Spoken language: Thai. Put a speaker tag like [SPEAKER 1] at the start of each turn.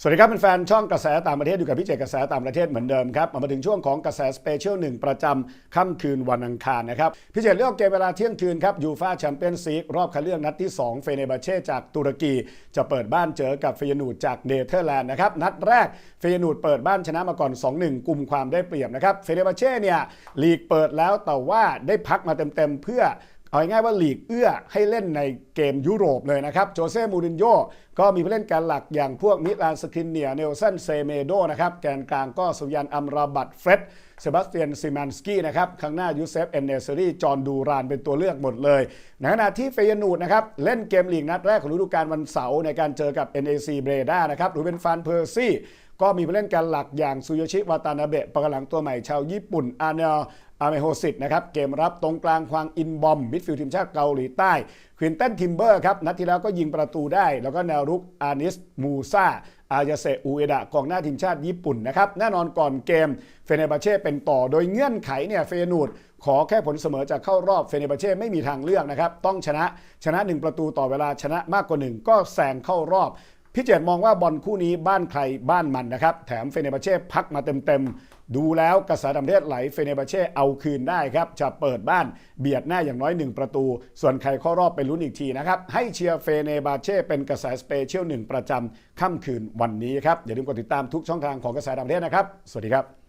[SPEAKER 1] สวัสดีครับเป็นแฟนช่องกระแสต่างประเทศอยู่กับพี่เจกระแสต่างประเทศเหมือนเดิมครับมาถึงช่วงของกระแสสเปเชียลหนึ่งประจำค่ำคืนวันอังคารนะครับพี่เจเลือกเกมเวลาเที่ยงคืนครับยูฟาแชมเปี้ยนส์ลีกรอบคัดเลือกนัดที่ 2 เฟเนบาเช่จากตุรกี จะเปิดบ้านเจอกับเฟยนูดจากเนเธอร์แลนด์นะครับนัดแรกเฟยนูดเปิดบ้านชนะมาก่อน 2-1กลุ่มความได้เปรียบนะครับเฟเนบาเช่เนี่ยลีกเปิดแล้วแต่ว่าได้พักมาเต็มๆเพื่อ เอาง่ายว่าลีกเอื้อให้เล่นในเกมยุโรปเลยนะครับ โจเซ่ มูรินโญ่ก็มีผู้เล่นแกนหลักอย่างพวกมิลานสคินเนียเนลสันเซเมโดนะครับ แกนกลางก็สุยันอัมราบัตเฟร็ดเซบาสเตียนซิมานสกี้นะครับข้างหน้ายูเซฟเอนเนเซอรี่จอห์นดูรานเป็นตัวเลือกหมดเลยในขณะที่เฟยนูดนะครับ เล่นเกมลีกนัดแรกของฤดูกาลวันเสาร์ในการเจอกับ NAC เบรดานะครับหรือเป็นฟานเพอร์ซี่ ก็มีผู้เล่นแกันหลักอย่างซูโยชิวาตานาเบะประกหลังตัวใหม่ชาวญี่ปุ่นอาเนลอาเมโฮสิตนะครับเกมรับตรงกลางควางอินบอมมิดฟิลด์ทีมชาติเกาหลีใต้ควินตันทิมเบอร์ครับนัดที่แล้วก็ยิงประตูได้ แล้วก็แนวรุกอานิสมูซาอายาเซอูเอดะกองหน้าทีมชาติญี่ปุ่นนะครับแน่นอนก่อนเกมเฟเนบาเช่เป็นต่อโดยเงื่อนไขเนี่ยเฟนูดขอแค่ผลเสมอจากเข้ารอบเฟเนบาเช่ไม่มีทางเลือกนะครับต้องชนะชนะ 1 ประตูต่อเวลาชนะมากกว่า 1 ก็แซงเข้ารอบ พี่เจตมองว่าบอลคู่นี้บ้านใครบ้านมันนะครับ แถมเฟเนบาเช่พักมาเต็มๆ ดูแล้วกระแสดำเทศไหลเฟเนบาเช่เอาคืนได้ครับ จะเปิดบ้านเบียดหน้าอย่างน้อย 1 ประตู ส่วนใครเข้ารอบไปลุ้นอีกทีนะครับ ให้เชียร์เฟเนบาเช่เป็นกระแสสเปเชียลหนึ่งประจำค่ำคืนวันนี้ครับ อย่าลืมกดติดตามทุกช่องทางของกระแสดำเทศนะครับ สวัสดีครับ